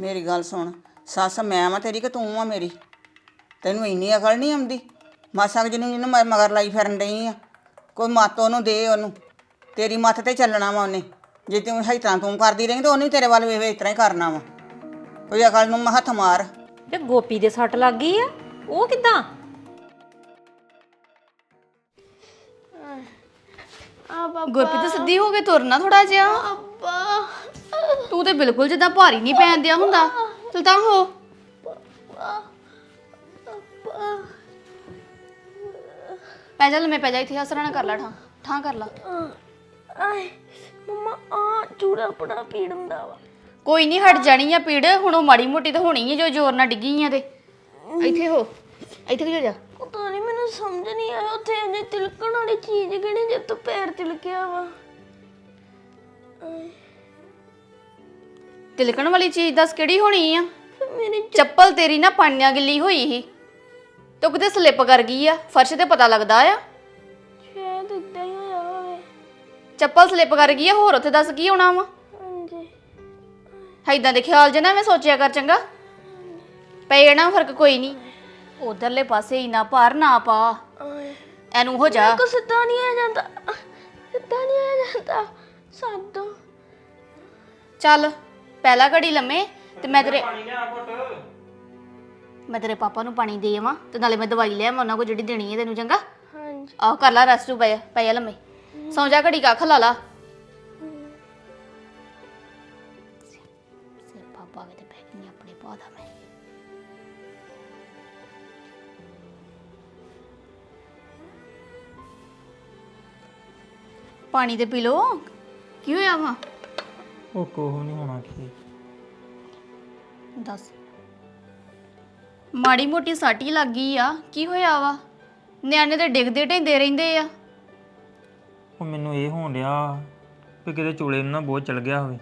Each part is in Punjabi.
ਮੇਰੀ ਗੱਲ ਸੁਣ। ਸੱਸ, ਮੈਂ ਵਾਂ ਤੇਰੀ ਕਿ ਤੂੰ ਆ ਮੇਰੀ? ਤੈਨੂੰ ਇੰਨੀ ਅਕਲ ਨਹੀਂ ਆਉਂਦੀ? ਮਾਸਾ ਕੁ ਜਿਹਨੂੰ ਜਿਹਨੂੰ ਮਗਰ ਲਾਈ ਫਿਰਨ ਡਈ ਆ। ਕੋਈ ਮੱਤ ਉਹਨੂੰ ਦੇ ਉਹਨੂੰ। ਤੇਰੀ ਮੱਤ ਤੇ ਚੱਲਣਾ ਵਾ ਉਹਨੇ। ਜੇ ਤੂੰ ਇਸ ਤਰ੍ਹਾਂ ਤੂੰ ਕਰਦੀ ਰਹੀ ਤਾਂ ਉਹਨੇ ਤੇਰੇ ਵੱਲ ਵੇਖ ਇਸ ਤਰ੍ਹਾਂ ਹੀ ਕਰਨਾ ਵਾ। ਕੋਈ ਅਕਲ ਨੂੰ ਹੱਥ ਮਾਰ। ਤੇ ਗੋਪੀ ਦੇ ਸੱਟ ਲੱਗ ਗਈ ਆ? ਉਹ ਕਿਦਾਂ? ਗੁਰਪ੍ਰੀਤ ਤਾਂ ਸਿੱਧੀ ਹੋ ਕੇ ਤੁਰਨਾ ਥੋੜਾ ਜਿਹਾ। ਤੂੰ ਤੇ ਬਿਲਕੁਲ ਜਿੱਦਾਂ ਭਾਰੀ ਨਹੀਂ ਪੈਣ ਦਿਆ ਹੁੰਦਾ। ਚਲ ਤਾਂ ਹੋ। ਪੈ ਜਾ ਲੰਮੇ ਪੈ ਜਾ ਇੱਥੇ ਹਸਰਾ ਨਾ ਕਰ ਲਾ ਠਾਂ। ਠਾਂ ਕਰ ਲਾ। ਆਏ ਮਮਾ ਆ ਚੂੜਾ ਬੜਾ ਪੀੜ ਹੁੰਦਾ ਵਾ। ਕੋਈ ਨਹੀਂ ਹਟ ਜਾਣੀ ਆ ਪੀੜ। ਹੁਣ ਉਹ ਮਾੜੀ ਮੋਟੀ ਤਾਂ ਹੋਣੀ ਹੈ ਜੋ ਜ਼ੋਰ ਨਾਲ ਡਿੱਗੀ ਆ ਤੇ। ਇੱਥੇ ਹੋ। ਇੱਥੇ ਕਿਉਂ ਜਾ? ਪਤਾ ਨਹੀਂ ਮੈਨੂੰ ਸਮਝ ਨਹੀਂ ਆਇਆ ਉੱਥੇ ਅਜੇ ਤਿਲਕਣ ਵਾਲੀ ਚੀਜ਼ ਕਿਹੜੀ ਜੇ ਤੂੰ ਪੈਰ ਤਿਲਕਿਆ ਵਾ। ਤਿਲਕਣ ਵਾਲੀ ਚੀਜ਼ ਦੱਸ ਕਿਹੜੀ ਹੋਣੀ ਆ? ਮੇਰੀ ਚੱਪਲ ਤੇਰੀ ਨਾ ਪਾਣੀਆਂ ਗਿੱਲੀ ਹੋਈ ਸੀ। ਤੂੰ ਕਿਤੇ ਸਲਿੱਪ ਕਰ ਗਈ ਆ ਫਰਸ਼ ਤੇ ਪਤਾ ਲੱਗਦਾ ਆ। ਸ਼ਾਇਦ ਇਦਾਂ ਹੀ ਹੋਇਆ ਹੋਵੇ। ਚੱਪਲ ਸਲਿੱਪ ਕਰ ਗਈ ਆ ਹੋਰ ਉੱਥੇ ਦੱਸ ਕੀ ਹੋਣਾ ਵਾ? ਹਾਂਜੀ। ਐਦਾਂ ਦੇ ਖਿਆਲ ਜੇ ਨਾ ਮੈਂ ਸੋਚਿਆ ਕਰ ਚੰਗਾ। ਪੈ ਜਾਣਾ ਫ਼ਰਕ ਕੋਈ ਨਹੀਂ। ਉਧਰਲੇ ਪਾਸੇ ਇਨਾ ਭਾਰ ਨਾ ਪਾ। ਐਨੂੰ ਹੋ ਜਾ। ਕੋ ਸਿੱਧਾ ਨਹੀਂ ਆ ਜਾਂਦਾ। ਸਿੱਧਾ ਨਹੀਂ ਆ ਜਾਂਦਾ। ਸਾਡੋ ਚੱਲ ਪਹਿਲਾ ਘੜੀ ਲੰਮੇ ਤੇ ਮੈਂ ਤੇਰੇ ਮੈਂ ਤੇਰੇ ਪਾਪਾ ਨੂੰ ਪਾਣੀ ਦੇ ਆਵਾਂ ਤੇ ਨਾਲੇ ਮੈਂ ਦਵਾਈ ਲੈ ਆਵਾਂ ਉਹਨਾਂ ਕੋ ਜਿਹੜੀ ਦੇਣੀ ਹੈ ਤੈਨੂੰ ਚੰਗਾ। ਹਾਂਜੀ। ਆਹ ਕਰ ਲਾ ਰੈਸਟ ਪਈ ਪਈ ਲੰਮੇ। ਸੌਂ ਜਾ ਘੜੀ ਕੱਖ ਲਾ ਲਾ। ਪਾਣੀ ਤੇ ਪੀ ਲੋ ਕੀ ਹੋਇਆ ਵਾ? ਉਹ ਕੋਹ ਨਹੀਂ ਹੋਣਾ ਕੀ। ਦੱਸ। ਮਾੜੀ ਮੋਟੀ ਸਾਟੀ ਲੱਗ ਗਈ ਆ। ਕੀ ਹੋਇਆ ਵਾ? ਨਿਆਣੇ ਤੇ ਡਿੱਗਦੇ ਢੈਂਦੇ ਰਹਿੰਦੇ ਆ। ਉਹ ਮੈਨੂੰ ਇਹ ਹੋਣ ਡਿਆ ਵੀ ਕਿਤੇ ਚੋਲੇ ਨੂੰ ਨਾ ਬਹੁਤ ਚਲ ਗਿਆ ਹੋਵੇ।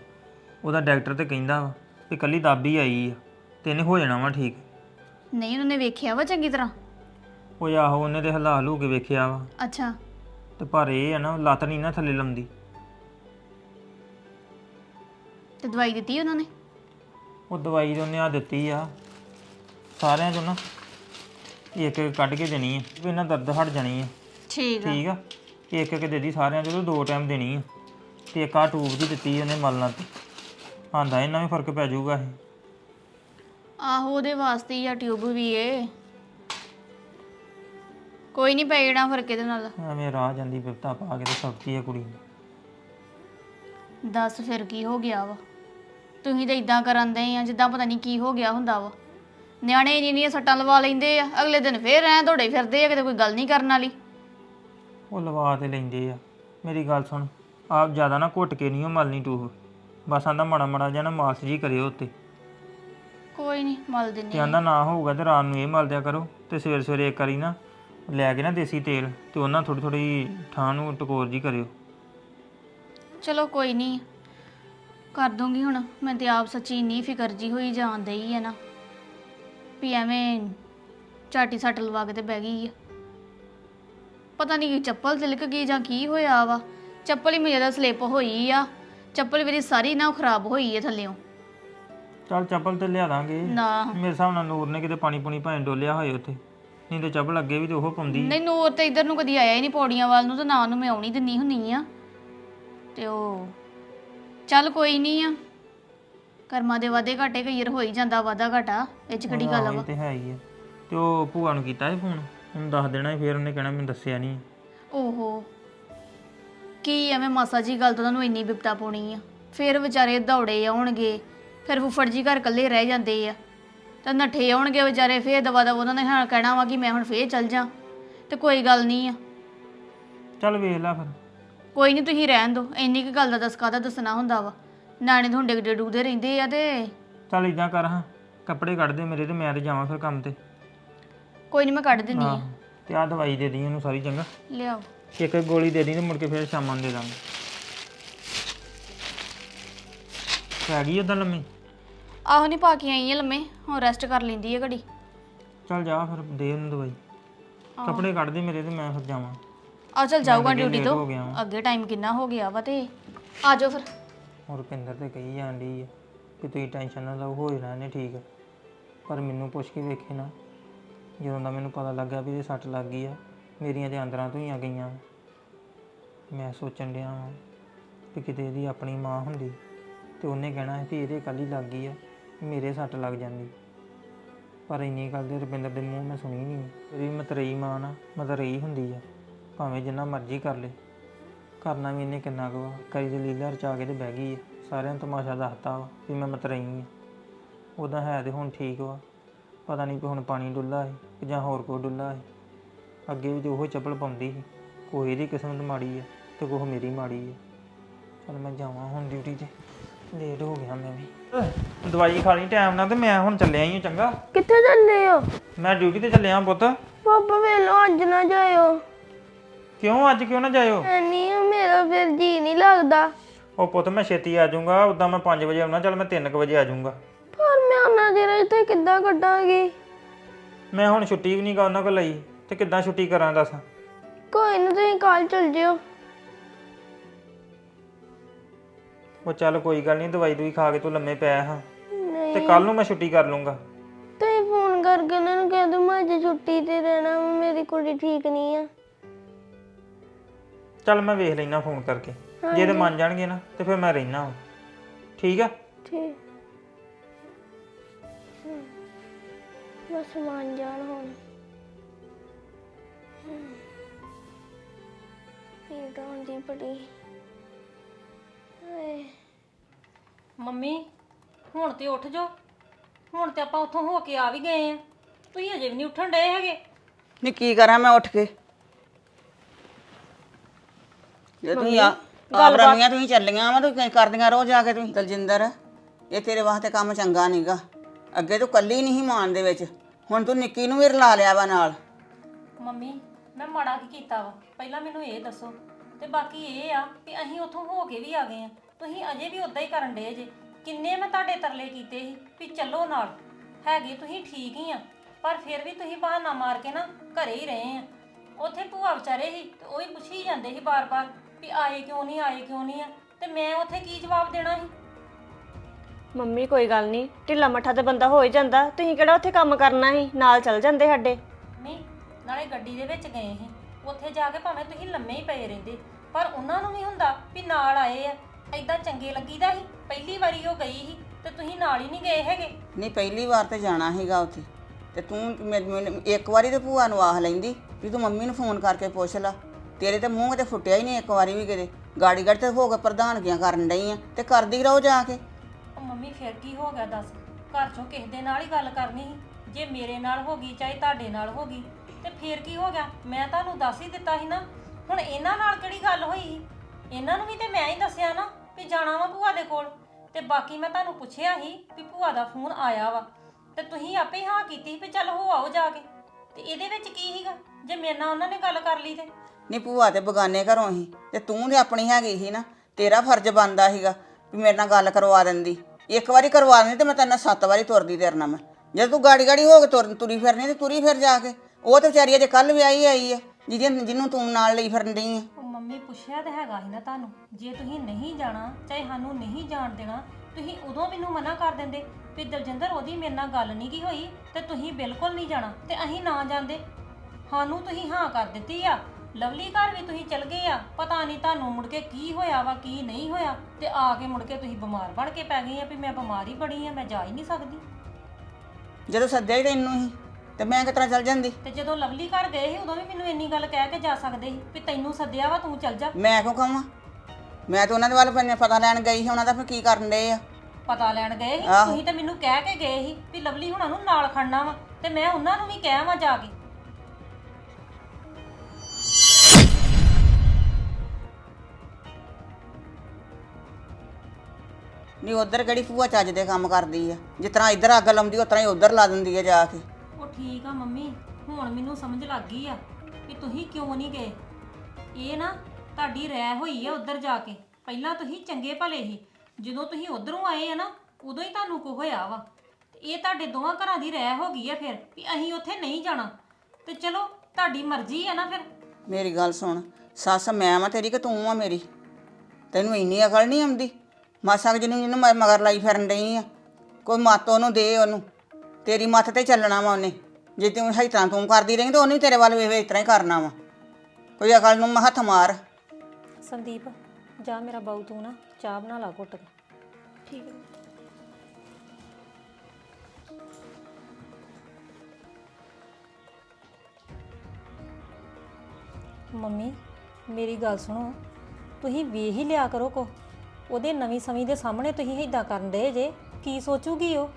ਉਹਦਾ ਡਾਕਟਰ ਤੇ ਕਹਿੰਦਾ ਵਾ ਵੀ ਕੱਲੀ ਦਾਬੀ ਆਈ ਆ ਤੇ ਇਹਨੇ ਹੋ ਜਾਣਾ ਵਾ ਠੀਕ। ਨਹੀਂ ਉਹਨਾਂ ਵੇਖਿਆ ਵਾ ਚੰਗੀ ਤਰ੍ਹਾਂ? ਉਹ ਆਹੋ ਉਹਨੇ ਤੇ ਹਲਾ ਹਲੂ ਕੇ ਵੇਖਿਆ ਵਾ। ਅੱਛਾ। ਤੇ ਪਰ ਇਹ ਆ ਨਾ ਲੱਤ ਨਹੀਂ ਨਾ ਥੱਲੇ ਲੰਦੀ ਤੇ ਦਵਾਈ ਦਿੱਤੀ ਉਹਨਾਂ ਨੇ? ਉਹ ਦਵਾਈ ਤੇ ਉਹਨੇ ਆ ਦਿੱਤੀ ਆ। ਸਾਰਿਆਂ ਚੋਂ ਨਾ ਇੱਕ ਇੱਕ ਕੱਢ ਕੇ ਦੇਣੀ ਆ। ਵੀ ਇਹਨਾਂ ਦਰਦ ਹਟ ਜਾਣੀ ਆ। ਠੀਕ ਆ। ਠੀਕ ਆ? ਇੱਕ ਇੱਕ ਦੇ ਦੀ ਸਾਰਿਆਂ ਚੋਂ ਦੋ ਟਾਈਮ ਦੇਣੀ ਆ। ਤੇ ਇੱਕ ਆ ਟੂਬ ਦੀ ਦਿੱਤੀ ਉਹਨੇ ਮਲਣਾ ਤੇ। ਆਂਦਾ ਇਹਨਾਂ ਵੀ ਫ਼ਰਕ ਪੈ ਜਾਊਗਾ ਇਹ। ਆਹੋ ਉਹਦੇ ਵਾਸਤੇ ਹੀ ਆ ਟਿਊਬ ਵੀ ਏ ਕੋਈ ਨਹੀਂ ਪੈ ਜਾਣਾ ਫ਼ਰਕ ਇਹਦੇ ਨਾਲ। ਐਵੇਂ ਰਾਹ ਜਾਂਦੀ ਬਿਪਤਾ ਪਾ ਕੇ ਤੇ ਸਬਤੀ ਆ ਕੁੜੀ। ਨੂੰ ਦੱਸ ਫਿਰ ਕੀ ਹੋ ਗਿਆ ਵਾ? ਤੁਸੀਂ ਤਾਂ ਇਦਾਂ ਕਰਨ ਦੇ ਆ ਜਿੱਦਾਂ ਪਤਾ ਨਹੀਂ ਕੀ ਹੋ ਗਿਆ ਹੁੰਦਾ ਵਾ। ਨਿਆਣੇ ਇੰਨੀਆਂ ਇੰਨੀਆਂ ਸੱਟਾਂ ਲਵਾ ਲੈਂਦੇ ਆ ਅਗਲੇ ਦਿਨ ਫੇਰ ਐ ਦੌੜੇ ਫਿਰਦੇ ਆ ਕਿਤੇ ਕੋਈ ਗੱਲ ਨਹੀਂ ਕਰਨ ਵਾਲੀ। ਉਹ ਲਵਾ ਤੇ ਲੈਂਦੇ ਆ। ਮੇਰੀ ਗੱਲ ਸੁਣ ਆਪ ਜ਼ਿਆਦਾ ਨਾ ਘੁੱਟ ਕੇ ਨਹੀਂ ਉਹ ਮਲਣੀ ਟੂਬ ਬਸ ਆਂਦਾ ਮਾੜਾ ਮਾੜਾ ਜਿਹਾ ਨਾ ਮਾਲਸ਼ ਜੀ ਕਰਿਓ ਉੱਤੇ। ਕੋਈ ਨਹੀਂ ਮਲ ਤੇ ਦਿੰਨੇ ਆਂਦਾ ਨਾ ਹੋਊਗਾ ਤੇ ਰਾਤ ਨੂੰ ਇਹ ਮਲ ਦਿਆ ਕਰੋ ਤੇ ਸਵੇਰ ਸਵੇਰੇ ਇੱਕ ਵਾਰੀ ਨਾ ਲੈ ਕੇ ਨਾ ਦੇਸੀ ਤੇਲ ਤੇ ਉਹਨਾਂ ਥੋੜੀ ਥੋੜੀ ਠਾਂ ਨੂੰ ਟਕੋਰ ਜੀ ਕਰਿਓ। ਚਲੋ ਕੋਈ ਨਹੀਂ ਕਰ ਦੂੰਗੀ ਹੁਣ। ਮੈਂ ਤੇ ਆਪ ਸੱਚੀ ਨਹੀਂ ਫਿਕਰ ਜੀ ਹੋਈ ਜਾਣ ਦਈ ਹੈ ਨਾ ਵੀ ਐਵੇਂ ਝਾਟੀ ਸੱਟ ਲਵਾ ਕੇ ਤੇ ਬਹਿ ਗਈ ਆ। ਪਤਾ ਨਹੀਂ ਕੀ ਚੱਪਲ ਤਿਲਕ ਗਈ ਜਾਂ ਕੀ ਹੋਇਆ ਵਾ। ਚੱਪਲ ਹੀ ਮੇਰੀ ਦਾ ਸਲਿੱਪ ਹੋਈ ਆ। ਚੱਪਲ ਮੇਰੀ ਸਾਰੀ ਨਾ ਖਰਾਬ ਹੋਈ ਹੈ ਥੱਲਿਓਂ। ਚੱਲ ਚੱਪਲ ਤੇ ਲਿਆ ਦਾਂਗੇ। ਨਾ। ਮੇਰੇ ਹਿਸਾਬ ਨਾਲ ਨੂਰ ਨੇ ਕਿਤੇ ਪਾਣੀ ਪੂਣੀ ਭਾਵੇਂ ਡੋਲਿਆ ਹੋਏ ਉੱਥੇ। ਨਹੀਂ ਤੇ ਚੱਪਲ ਅੱਗੇ ਵੀ ਤੇ ਉਹ ਪਾਉਂਦੀ ਨਹੀਂ ਨੂਰ ਤੇ ਇਧਰ ਨੂੰ ਕਦੀ ਆਇਆ ਹੀ ਨਹੀਂ ਪੌੜੀਆਂ ਵੱਲ ਨੂੰ ਤੇ ਨਾ ਉਹਨੂੰ ਮੈਂ ਆਉਣੀ ਦਿੰਨੀ ਹੁੰਨੀ ਆ। ਤੇ ਉਹ ਚੱਲ ਕੋਈ ਨਹੀਂ ਆ। ਕਰਮਾਂ ਦੇ ਵਾਦੇ ਘਾਟੇ ਕਈ ਵਾਰ ਹੋ ਹੀ ਜਾਂਦਾ ਵਾਦਾ ਘਾਟਾ ਇਹ ਚ ਕਿਹੜੀ ਗੱਲ ਵਾ? ਤੇ ਹੈ ਹੀ ਆ। ਤੇ ਉਹ ਭੂਆ ਨੂੰ ਕੀਤਾ ਸੀ ਫੋਨ? ਉਹਨੂੰ ਦੱਸ ਦੇਣਾ ਸੀ, ਫਿਰ ਉਹਨੇ ਕਹਿਣਾ ਮੈਨੂੰ ਦੱਸਿਆ ਨਹੀਂ ਓਹੋ ਕੀ ਐਵੇਂ ਮਾਸਾ ਜੀ ਗੱਲ ਤੋਂ ਉਹਨਾਂ ਨੂੰ ਇੰਨੀ ਬਿਪਤਾ ਪਾਉਣੀ ਆ। ਫਿਰ ਵਿਚਾਰੇ ਦੌੜੇ ਆਉਣਗੇ ਫਿਰ ਫੁੱਫੜ ਜੀ ਘਰ ਇਕੱਲੇ ਰਹਿ ਜਾਂਦੇ ਆ। ਤਾਂ ਨੱਠੇ ਆਉਣਗੇ ਵਿਚਾਰੇ ਫੇਰ ਦਵਾ ਦਵਾ ਉਹਨਾਂ ਨੇ ਹਾਂ ਕਹਿਣਾ ਵਾ ਕਿ ਮੈਂ ਹੁਣ ਫੇਰ ਚੱਲ ਜਾ ਤੇ ਕੋਈ ਗੱਲ ਨਹੀਂ ਆ। ਚੱਲ ਵੇਖ ਲੈ ਫਿਰ। ਕੋਈ ਨਹੀਂ ਤੁਸੀਂ ਰਹਿਣ ਦਿਓ ਇੰਨੀ ਕੁ ਗੱਲ ਦਾ ਦੱਸ ਕਾਹਦਾ ਦੱਸਣਾ ਹੁੰਦਾ ਵਾ। ਨਾਣੇ ਤੋਂ ਡਿੱਗਦੇ ਡੁੱਗਦੇ ਰਹਿੰਦੇ ਆ ਤੇ। ਚੱਲ ਇਦਾਂ ਕਰ ਹਾਂ ਕੱਪੜੇ ਕੱਢ ਦੇ ਮੇਰੇ ਤੇ ਮੈਂ ਤੇ ਜਾਵਾਂ ਫਿਰ ਕੰਮ ਤੇ। ਕੋਈ ਨਹੀਂ ਮੈਂ ਕੱਢ ਦਿੰਨੀ ਆ। ਆਹ, ਤੇ ਆ ਦਵਾਈ ਦੇ ਦੀ ਉਹਨੂੰ ਸਾਰੀ ਚੰਗਾ। ਲਿਆਓ। ਇੱਕ ਇੱਕ ਗੋਲੀ ਦੇ ਦੀ ਤੇ ਮੁੜ ਕੇ ਫਿਰ ਸ਼ਾਮਾਂ ਨੂੰ ਦੇ ਦਾਂਗੇ। ਪੈ ਗਈ ਉਦਾਂ ਲੰਮੀ? ਆਹੋ ਨਹੀਂ ਪਾ ਕੇ ਆਈ ਆ ਲੰਮੇ ਹੁਣ ਰੈਸਟ ਕਰ ਲੈਂਦੀ ਆ ਘੜੀ। ਚੱਲ ਜਾ ਫਿਰ ਦੇ ਉਹਨੂੰ ਦਵਾਈ। ਕੱਪੜੇ ਕੱਢ ਦੇ ਮੇਰੇ ਤੇ ਮੈਂ ਫਿਰ ਜਾਵਾਂ। ਆ ਚੱਲ ਜਾਊਗਾ ਡਿਊਟੀ late ਤੋਂ। ਹੋ ਗਿਆ ਵਾਂ। ਅੱਗੇ ਟਾਈਮ ਕਿੰਨਾ ਹੋ ਗਿਆ ਵਾ ਤੇ ਆ ਜਾਓ ਫਿਰ। ਹੋਰ ਰੁਪਿੰਦਰ ਤੇ ਕਹੀ ਜਾਂਦੀ ਆ ਕਿ ਤੁਸੀਂ ਟੈਨਸ਼ਨ ਨਾ ਲਓ ਹੋ ਜਾਣਾ ਇਹਨੇ ਠੀਕ। ਪਰ ਮੈਨੂੰ ਪੁੱਛ ਕੇ ਵੇਖੇ ਨਾ ਜਦੋਂ ਦਾ ਮੈਨੂੰ ਪਤਾ ਲੱਗਾ ਵੀ ਇਹ ਸੱਟ ਲੱਗ ਗਈ ਆ ਮੇਰੀਆਂ ਤੇ ਅੰਦਰਾਂ ਤੋਂ ਹੀ ਆ ਗਈਆਂ ਮੈਂ ਸੋਚਣ ਡਿਆ ਵਾਂ ਕਿ ਕਿਤੇ ਇਹਦੀ ਆਪਣੀ ਮਾਂ ਹੁੰਦੀ ਤੇ ਉਹਨੇ ਕਹਿਣਾ ਸੀ ਵੀ ਇਹਦੇ ਕੱਲ ਹੀ ਲੱਗ ਗਈ ਆ। ਮੇਰੇ ਸੱਟ ਲੱਗ ਜਾਂਦੀ। ਪਰ ਇੰਨੀ ਗੱਲ ਦੇ ਰੁਪਿੰਦਰ ਦੇ ਮੂੰਹ ਮੈਂ ਸੁਣੀ ਨਹੀਂ। ਇਹਦੀ ਮਤਰੇਈ ਮਾਂ ਨਾ ਮਤਰੇਈ ਹੁੰਦੀ ਆ। ਭਾਵੇਂ ਜਿੰਨਾ ਮਰਜ਼ੀ ਕਰ ਲੇ। ਕਰਨਾ ਵੀ ਇਹਨੇ ਕਿੰਨਾ ਕੁ ਵਾ। ਕਈ ਦੇ ਲੀਲਾ ਰਚਾ ਕੇ ਤੇ ਬਹਿ ਗਈ ਆ। ਸਾਰਿਆਂ ਨੂੰ ਤਮਾਸ਼ਾ ਦੱਸਤਾ ਵਾ ਵੀ ਮੈਂ ਮਤਰੇਈ ਆ। ਉਹਦਾ ਹੈ ਤੇ ਹੁਣ ਠੀਕ ਵਾ। ਪਤਾ ਨਹੀਂ ਵੀ ਹੁਣ ਪਾਣੀ ਡੁੱਲਾ ਹੈ ਕਿ ਜਾਂ ਹੋਰ ਕੋਈ ਡੁੱਲਾ ਹੈ ਅੱਗੇ ਵੀ ਤੇ ਉਹ ਚੱਪਲ ਪਾਉਂਦੀ ਸੀ। ਕੋਈ ਇਹਦੀ ਕਿਸਮਤ ਮਾੜੀ ਹੈ ਤੇ ਕੋਈ ਮੇਰੀ ਮਾੜੀ ਹੈ ਚਲ ਮੈਂ ਜਾਵਾਂ ਹੁਣ ਡਿਊਟੀ ਤੇ। ਲੇਟ ਹੋ ਗਿਆ ਮੈਂ ਵੀ। ਦਵਾਈ ਖਾ ਲਈ ਟਾਈਮ ਨਾਲ ਤੇ ਮੈਂ ਹੁਣ ਚੱਲਿਆ ਹੀ ਹਾਂ ਚੰਗਾ। ਕਿੱਥੇ ਚੱਲੇ ਹੋ? ਮੈਂ ਡਿਊਟੀ ਤੇ ਚੱਲਿਆ ਪੁੱਤ। ਪਾਪਾ ਵੇਲੋ ਅੱਜ ਨਾ ਜਾਇਓ। ਕਿਉਂ ਅੱਜ ਕਿਉਂ ਨਾ ਜਾਇਓ? ਨਹੀਂ ਮੇਰਾ ਫਿਰ ਜੀ ਨਹੀਂ ਲੱਗਦਾ। ਉਹ ਪੁੱਤ ਮੈਂ ਛੇਤੀ ਆ ਜਾਊਂਗਾ ਉਦਾਂ ਮੈਂ 5 ਵਜੇ ਆਉਣਾ ਚੱਲ ਮੈਂ 3 ਵਜੇ ਆ ਜਾਊਂਗਾ। ਪਰ ਮੈਂ ਉਹਨਾਂ ਦੇ ਇੱਥੇ ਕਿੱਦਾਂ ਕੱਢਾਂਗੀ? ਮੈਂ ਹੁਣ ਛੁੱਟੀ ਵੀ ਨਹੀਂ ਗਾ ਉਹਨਾਂ ਕੋਲ ਲਈ ਤੇ ਕਿੱਦਾਂ ਛੁੱਟੀ ਕਰਾਂ ਦੱਸ? ਕੋਈ ਨਾ ਤੁਸੀਂ ਕੱਲ ਚੱਲ ਜਿਓ। ਉਹ ਚੱਲ ਕੋਈ ਗੱਲ ਨਹੀਂ ਦਵਾਈ ਦੂਈ ਖਾ ਕੇ ਤੂੰ ਲੰਮੇ ਪੈ ਹਾਂ। ਨਹੀਂ। ਤੇ ਕੱਲ ਨੂੰ ਮੈਂ ਛੁੱਟੀ ਕਰ ਲੂੰਗਾ। ਤੁਸੀਂ ਫੋਨ ਕਰਕੇ ਉਹਨਾਂ ਨੂੰ ਕਹਿ ਦਿਓ ਮੈਂ ਅੱਜ ਛੁੱਟੀ ਤੇ ਰਹਿਣਾ ਵਾ, ਮੇਰੀ ਕੁੜੀ ਠੀਕ ਨਹੀਂ ਆ। ਚੱਲ ਮੈਂ ਵੇਖ ਲੈਣਾ ਫੋਨ ਕਰਕੇ। ਜੇ ਤੇ ਮੰਨ ਜਾਣਗੇ ਨਾ ਤੇ ਫਿਰ ਮੈਂ ਰਹਿਣਾ ਹਾਂ ਠੀਕ ਆ? ਠੀਕ। ਹਮ, ਬਸ ਮੰਨ ਜਾਣ ਹੁਣ। ਪੀੜ ਹੁੰਦੀ ਬੜੀ ਹਾਏ। ਮੰਮੀ ਹੁਣ ਤੇ ਉੱਠ ਜਾਓ। ਹੁਣ ਤੇ ਆਪਾਂ ਉੱਥੋਂ ਹੋ ਕੇ ਆ ਵੀ ਗਏ ਆ। ਤੁਸੀਂ ਅਜੇ ਵੀ ਨਹੀਂ ਉੱਠਣ ਡਏ ਹੈਗੇ। ਨਹੀਂ ਕੀ ਕਰਾਂ ਮੈਂ ਉੱਠ ਕੇ? ਜੇ ਤੁਸੀਂ ਆ ਆਪ ਰਮੀਆਂ ਤੁਸੀਂ ਚੱਲੀਆਂ ਵਾ ਤੂੰ ਕਰਦੀਆਂ ਰੋ ਜਾ ਕੇ ਤੁਸੀਂ ਦਲਜਿੰਦਰ। ਇਹ ਤੇਰੇ ਵਾਸਤੇ ਕੰਮ ਚੰਗਾ ਨਹੀਂਗਾ। ਅੱਗੇ ਤੂੰ ਕੱਲੀ ਨਹੀਂ ਮਾਨ ਦੇ ਵਿੱਚ। ਹੁਣ ਤੂੰ ਨਿੱਕੀ ਨੂੰ ਵੀ ਰਲਾ ਲਿਆ ਵਾ ਨਾਲ। ਮੰਮੀ ਮੈਂ ਮਾੜਾ ਕੀ ਕੀਤਾ ਵਾ? ਪਹਿਲਾਂ ਮੈਨੂੰ ਇਹ ਦੱਸੋ ਤੇ ਬਾਕੀ ਇਹ ਆ ਵੀ ਅਸੀਂ ਉੱਥੋਂ ਹੋ ਕੇ ਵੀ ਆ ਗਏ ਆ। ਤੁਸੀਂ ਅਜੇ ਵੀ ਉਦਾਂ ਹੀ ਕਰਨ ਡਏ ਜੇ। ਕਿੰਨੇ ਮੈਂ ਤੁਹਾਡੇ ਤਰਲੇ ਕੀਤੇ ਸੀ ਵੀ ਚੱਲੋ ਨਾਲ। ਹੈਗੇ ਤੁਸੀਂ ਠੀਕ ਹੀ ਆ ਪਰ ਫਿਰ ਵੀ ਤੁਸੀਂ ਬਹਾਨਾ ਮਾਰ ਕੇ ਨਾ ਘਰੇ ਹੀ ਰਹੇ ਆ। ਉੱਥੇ ਭੂਆ ਵਿਚਾਰੇ ਸੀ ਤੇ ਉਹ ਹੀ ਪੁੱਛੀ ਜਾਂਦੇ ਸੀ ਬਾਰ-ਬਾਰ ਵੀ ਆਏ ਕਿਉਂ ਨਹੀਂ ਆਏ ਕਿਉਂ ਨਹੀਂ ਆ ਤੇ ਮੈਂ ਉੱਥੇ ਕੀ ਜਵਾਬ ਦੇਣਾ ਸੀ? ਮੰਮੀ ਕੋਈ ਗੱਲ ਨਹੀਂ। ਢਿੱਲਾ ਮੱਠਾ ਤੇ ਬੰਦਾ ਹੋ ਹੀ ਜਾਂਦਾ। ਤੁਸੀਂ ਕਿਹੜਾ ਉੱਥੇ ਕੰਮ ਕਰਨਾ ਸੀ? ਨਾਲ ਚੱਲ ਜਾਂਦੇ ਸਾਡੇ। ਨਹੀਂ ਨਾਲੇ ਗੱਡੀ ਦੇ ਵਿੱਚ ਗਏ ਸੀ। ਉੱਥੇ ਜਾ ਕੇ ਭਾਵੇਂ ਤੁਸੀਂ ਲੰਮੇ ਹੀ ਪਏ ਰਹਿੰਦੇ ਪਰ ਉਹਨਾਂ ਨੂੰ ਵੀ ਹੁੰਦਾ ਵੀ ਨਾਲ ਆਏ ਆ। ਐਦਾਂ ਚੰਗੇ ਲੱਗੀਦਾ ਸੀ ਪਹਿਲੀ ਵਾਰੀ ਉਹ ਗਈ ਸੀ ਤੇ ਤੁਸੀਂ ਨਾਲ ਹੀ ਨਹੀਂ ਗਏ ਹੈਗੇ। ਨਹੀਂ ਪਹਿਲੀ ਵਾਰ ਤੇ ਜਾਣਾ ਸੀਗਾ ਉੱਥੇ। ਤੇ ਤੂੰ ਮੈਨੂੰ- ਮੈਨੂੰ ਇੱਕ ਵਾਰੀ ਤੇ ਭੂਆ ਨੂੰ ਆਖ ਲੈਂਦੀ ਵੀ ਤੂੰ ਮੰਮੀ ਨੂੰ ਫੋਨ ਕਰਕੇ ਪੁੱਛ ਲੈ। ਤੇਰੇ ਤੇ ਮੂੰਹ ਤੇ ਫੁੱਟਿਆ ਹੀ ਨਹੀਂ ਇੱਕ ਵਾਰੀ ਵੀ ਕਿਤੇ। ਗਾੜੀ ਗਾੜੀ ਤੇ ਹੋ ਕੇ ਪ੍ਰਧਾਨਗੀਆਂ ਕਰਨ ਡਈ ਆ ਤੇ ਕਰਦੀ ਰਹੋ ਜਾ ਕੇ। ਉਹ ਮੰਮੀ ਫਿਰ ਕੀ ਹੋ ਗਿਆ ਦੱਸ? ਘਰ ਚੋਂ ਕਿਸੇ ਦੇ ਨਾਲ ਹੀ ਗੱਲ ਕਰਨੀ ਸੀ। ਜੇ ਮੇਰੇ ਨਾਲ ਹੋ ਗਈ ਚਾਹੇ ਤੁਹਾਡੇ ਨਾਲ ਹੋ ਗਈ ਤੇ ਫਿਰ ਕੀ ਹੋ ਗਿਆ? ਮੈਂ ਤੁਹਾਨੂੰ ਦੱਸ ਹੀ ਦਿੱਤਾ ਸੀ ਨਾ, ਹੁਣ ਇਹਨਾਂ ਨਾਲ ਕਿਹੜੀ ਗੱਲ ਹੋਈ? ਸੀ ਇਹਨਾਂ ਨੂੰ ਵੀ ਤੇ ਮੈਂ ਹੀ ਦੱਸਿਆ ਨਾ ਵੀ ਜਾਣਾ ਵਾ ਭੂਆ ਦੇ ਕੋਲ। ਤੇ ਬਾਕੀ ਮੈਂ ਤੁਹਾਨੂੰ ਪੁੱਛਿਆ ਸੀ ਵੀ ਭੂਆ ਦਾ ਫੋਨ ਆਇਆ ਵਾ। ਤੇ ਤੁਸੀਂ ਆਪੇ ਹਾਂ ਕੀਤੀ ਵੀ ਚੱਲ ਹੋ ਆਓ ਜਾ ਕੇ। ਤੇ ਇਹਦੇ ਵਿੱਚ ਕੀ ਸੀਗਾ? ਜੇ ਮੇਰੇ ਨਾਲ ਉਹਨਾਂ ਨੇ ਗੱਲ ਕਰ ਲਈ ਤੇ। ਨਹੀਂ, ਭੂਆ ਤੇ ਬਗਾਨੇ ਘਰੋਂ ਹੀ ਤੇ ਤੂੰ ਤੇ ਆਪਣੀ ਹੈਗੀ ਸੀ ਨਾ, ਤੇਰਾ ਫਰਜ਼ ਬਣਦਾ ਸੀਗਾ ਵੀ ਮੇਰੇ ਨਾਲ ਗੱਲ ਕਰਵਾ ਦਿੰਦੀ। ਇੱਕ ਵਾਰੀ ਕਰਵਾ ਦਿੰਦੀ ਤੇ ਮੈਂ ਤੈਨੂੰ ਸੱਤ ਵਾਰੀ ਤੁਰਦੀ ਤੇਰੇ ਨਾਲ ਮੈਂ। ਜੇ ਤੂੰ ਗਾੜੀ ਗਾੜੀ ਹੋ ਕੇ ਤੁਰ, ਤੁਰੀ ਫਿਰਨੀ ਤੇ ਤੁਰੀ ਫਿਰ ਜਾ ਕੇ। ਉਹ ਤੇ ਵਿਚਾਰੀ ਅਜੇ ਕੱਲ ਵਿਆਹੀ ਆਈ ਆ ਜਿਹਦੀ ਜਿਹਨੂੰ ਤੂੰ ਨਾਲ ਲਈ ਫਿਰਨ ਡਈ ਆ। ਉਹ ਮੰਮੀ ਪੁੱਛਿਆ ਤਾਂ ਹੈਗਾ ਸੀ ਨਾ ਤੁਹਾਨੂੰ ਜੇ ਤੁਸੀਂ ਨਹੀਂ ਜਾਣਾ ਚਾਹੇ ਸਾਨੂੰ ਨਹੀਂ ਜਾਣ ਦੇਣਾ ਤੁਸੀਂ ਉਦੋਂ ਮੈਨੂੰ ਮਨਾ ਕਰ ਦਿੰਦੇ ਵੀ ਦਲਜਿੰਦਰ ਉਹਦੀ ਮੇਰੇ ਨਾਲ ਗੱਲ ਨਹੀਂ ਕੀ ਹੋਈ ਤੇ ਤੁਸੀਂ ਬਿਲਕੁਲ ਨਹੀਂ ਜਾਣਾ ਤੇ ਅਸੀਂ ਨਾ ਜਾਂਦੇ। ਸਾਨੂੰ ਤੁਸੀਂ ਹਾਂ ਕਰ ਦਿੱਤੀ ਆ। ਲਵਲੀ ਘਰ ਵੀ ਤੁਸੀਂ ਚਲ ਗਏ ਆ। ਪਤਾ ਨਹੀਂ ਤੁਹਾਨੂੰ ਮੁੜ ਕੇ ਕੀ ਹੋਇਆ ਵਾ ਕੀ ਨਹੀਂ ਹੋਇਆ ਤੇ ਆ ਕੇ ਮੁੜ ਕੇ ਤੁਸੀਂ ਬਿਮਾਰ ਬਣ ਕੇ ਪੈ ਗਏ ਆ ਵੀ ਮੈਂ ਬਿਮਾਰ ਹੀ ਬੜੀ ਆ ਮੈਂ ਜਾ ਹੀ ਨਹੀਂ ਸਕਦੀ। ਜਦੋਂ ਸੱਦਿਆ ਹੀ ਤੈਨੂੰ ਹੀ ਤੇ ਮੈਂ ਕਿਤਰਾ ਚੱਲ ਜਾਂਦੀ? ਤੇ ਜਦੋਂ ਲਵਲੀ ਘਰ ਗਏ ਸੀ ਉਦੋਂ ਵੀ ਮੈਨੂੰ ਇੰਨੀ ਗੱਲ ਕਹਿ ਕੇ ਜਾ ਸਕਦੇ ਸੀ ਵੀ ਤੈਨੂੰ ਸੱਦਿਆ ਵਾ ਤੂੰ ਚੱਲ ਜਾ। ਮੈਂ ਕਿਉਂ ਕਹਾਂ? ਮੈਂ ਤਾਂ ਉਹਨਾਂ ਦੇ ਵੱਲ ਪੈਨੇ ਪਤਾ ਲੈਣ ਗਈ ਸੀ ਉਹਨਾਂ ਦਾ ਫਿਰ ਕੀ ਕਰਨ ਡਏ ਆ? ਪਤਾ ਲੈਣ ਗਏ ਸੀ ਆਹੋ। ਤੁਸੀਂ ਤੇ ਮੈਨੂੰ ਕਹਿ ਕੇ ਗਏ ਸੀ ਵੀ ਲਵਲੀ ਹੁਣਾਂ ਨੂੰ ਨਾਲ ਖੜਨਾ ਵਾ ਤੇ ਮੈਂ ਉਹਨਾਂ ਨੂੰ ਵੀ ਕਿਹਾ ਵਾ ਜਾ ਕੇ। ਨਹੀਂ ਉਧਰ ਕਿਹੜੀ ਭੂਆ ਚੱਜ ਦੇ ਕੰਮ ਕਰਦੀ ਆ? ਜਿਸ ਤਰ੍ਹਾਂ ਇੱਧਰ ਅੱਗ ਲਾਉਂਦੀ ਉਸ ਤਰ੍ਹਾਂ ਹੀ ਉਧਰ ਲਾ ਦਿੰਦੀ ਆ ਜਾ ਕੇ। ਠੀਕ ਆ ਮੰਮੀ, ਹੁਣ ਮੈਨੂੰ ਸਮਝ ਲੱਗ ਗਈ ਆ ਵੀ ਤੁਸੀਂ ਕਿਉਂ ਨਹੀਂ ਗਏ। ਇਹ ਨਾ ਤੁਹਾਡੀ ਰਹਿ ਹੋਈ ਆ ਉੱਧਰ ਜਾ ਕੇ। ਪਹਿਲਾਂ ਤੁਸੀਂ ਚੰਗੇ ਭਲੇ ਸੀ। ਜਦੋਂ ਤੁਸੀਂ ਉਧਰੋਂ ਆਏ ਆ ਨਾ, ਉਦੋਂ ਹੀ ਤੁਹਾਨੂੰ ਕੋ ਹੋਇਆ ਵਾ। ਤੇ ਇਹ ਤੁਹਾਡੇ ਦੋਵਾਂ ਘਰਾਂ ਦੀ ਰਹਿ ਹੋ ਗਈ ਆ ਫਿਰ ਵੀ ਅਸੀਂ ਉੱਥੇ ਨਹੀਂ ਜਾਣਾ। ਤੇ ਚਲੋ, ਤੁਹਾਡੀ ਮਰਜ਼ੀ ਆ ਨਾ ਫਿਰ। ਮੇਰੀ ਗੱਲ ਸੁਣ, ਸੱਸ ਮੈਂ ਵਾਂ ਤੇਰੀ ਕਿ ਤੂੰ ਆ ਮੇਰੀ? ਤੈਨੂੰ ਇੰਨੀ ਅਕਲ ਨਹੀਂ ਆਉਂਦੀ? ਮਾਸਾ ਕੁ ਜਿਹਨੂੰ ਜਿਹਨੂੰ ਮੈਂ, ਮਗਰ ਲਾਈ ਫਿਰਨ ਡਈ ਆ। ਕੋਈ ਮੱਤ ਉਹਨੂੰ ਦੇ ਉਹਨੂੰ। ਤੇਰੀ ਮੱਤ ਤੇ ਚੱਲਣਾ ਵਾ ਉਹਨੇ। ਜੇ ਤੂੰ ਇਸ ਤਰ੍ਹਾਂ ਤੂੰ ਕਰਦੀ ਰਹੀ ਤਾਂ ਉਹਨੇ ਤੇਰੇ ਵੱਲ ਵੇਖ ਵੇਖ ਇਸ ਤਰ੍ਹਾਂ ਹੀ ਕਰਨਾ ਵਾ। ਕੋਈ ਅਕਲ ਨੂੰ ਹੱਥ ਮਾਰ। ਸੰਦੀਪ ਜਾ ਮੇਰਾ ਬਾਊ ਤੂੰ ਨਾ ਚਾਹ ਬਣਾ ਲਾ ਘੁੱਟ ਕੇ। ਠੀਕ ਹੈ। ਮੰਮੀ ਮੇਰੀ ਗੱਲ ਸੁਣੋ। ਤੁਸੀਂ ਵੇਖ ਹੀ ਲਿਆ ਕਰੋ ਕੋ। ਉਹਦੇ ਨਵੀਂ ਸਮੀ ਦੇ ਸਾਹਮਣੇ ਤੁਸੀਂ ਇਦਾਂ ਕਰਨ ਦੇ ਜੇ। ਕੀ ਸੋਚੂਗੀ ਉਹ?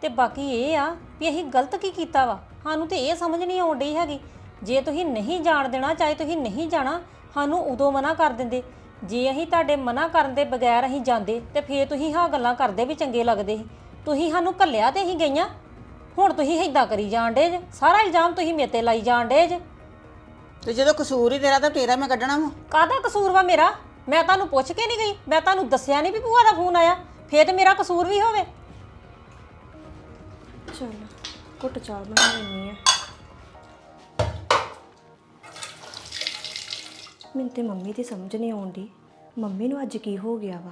ਤੇ ਬਾਕੀ ਇਹ ਆ ਵੀ ਅਸੀਂ ਗਲਤ ਕੀ ਕੀਤਾ ਵਾ? ਸਾਨੂੰ ਤੇ ਇਹ ਸਮਝ ਨਹੀਂ ਆਉਣ ਡਈ ਹੈਗੀ। ਜੇ ਤੁਸੀਂ ਨਹੀਂ ਜਾਣ ਦੇਣਾ ਚਾਹੇ ਤੁਸੀਂ ਨਹੀਂ ਜਾਣਾ ਸਾਨੂੰ ਉਦੋਂ ਮਨਾ ਕਰ ਦਿੰਦੇ। ਜੇ ਅਸੀਂ ਤੁਹਾਡੇ ਮਨਾ ਕਰਨ ਦੇ ਬਗੈਰ ਅਸੀਂ ਜਾਂਦੇ ਤੇ ਫੇਰ ਤੁਸੀਂ ਹਾਂ ਗੱਲਾਂ ਕਰਦੇ ਵੀ ਚੰਗੇ ਲੱਗਦੇ ਸੀ। ਤੁਸੀਂ ਸਾਨੂੰ ਕੱਲਿਆ ਤੇ ਅਸੀਂ ਗਈਆਂ। ਹੁਣ ਤੁਸੀਂ ਇਦਾਂ ਕਰੀ ਜਾਣ ਡੇ ਜੇ। ਸਾਰਾ ਇਲਜ਼ਾਮ ਤੁਸੀਂ ਮੇਰੇ ਤੇ ਲਾਈ ਜਾਣ ਡੇ ਜੇ। ਤੇ ਜਦੋਂ ਕਸੂਰ ਹੀ ਤੇਰਾ ਤਾਂ ਤੇਰਾ ਮੈਂ ਕੱਢਣਾ ਵਾ। ਕਾਹਦਾ ਕਸੂਰ ਵਾ ਮੇਰਾ? ਮੈਂ ਤੁਹਾਨੂੰ ਪੁੱਛ ਕੇ ਨਹੀਂ ਗਈ। ਮੈਂ ਤੁਹਾਨੂੰ ਦੱਸਿਆ ਨਹੀਂ ਵੀ ਭੂਆ ਦਾ ਫੋਨ ਆਇਆ। ਫੇਰ ਤੇ ਮੇਰਾ ਕਸੂਰ ਵੀ ਹੋਵੇ। ਚਲ। ਘੁੱਟ ਚਾਹ ਬਣਾ ਲੈਣੀ ਆ ਮੈਨੂੰ ਤੇ ਮੰਮੀ ਦੀ ਸਮਝ ਨਹੀਂ ਆਉਂਦੀ। ਮੰਮੀ ਨੂੰ ਅੱਜ ਕੀ ਹੋ ਗਿਆ ਵਾ?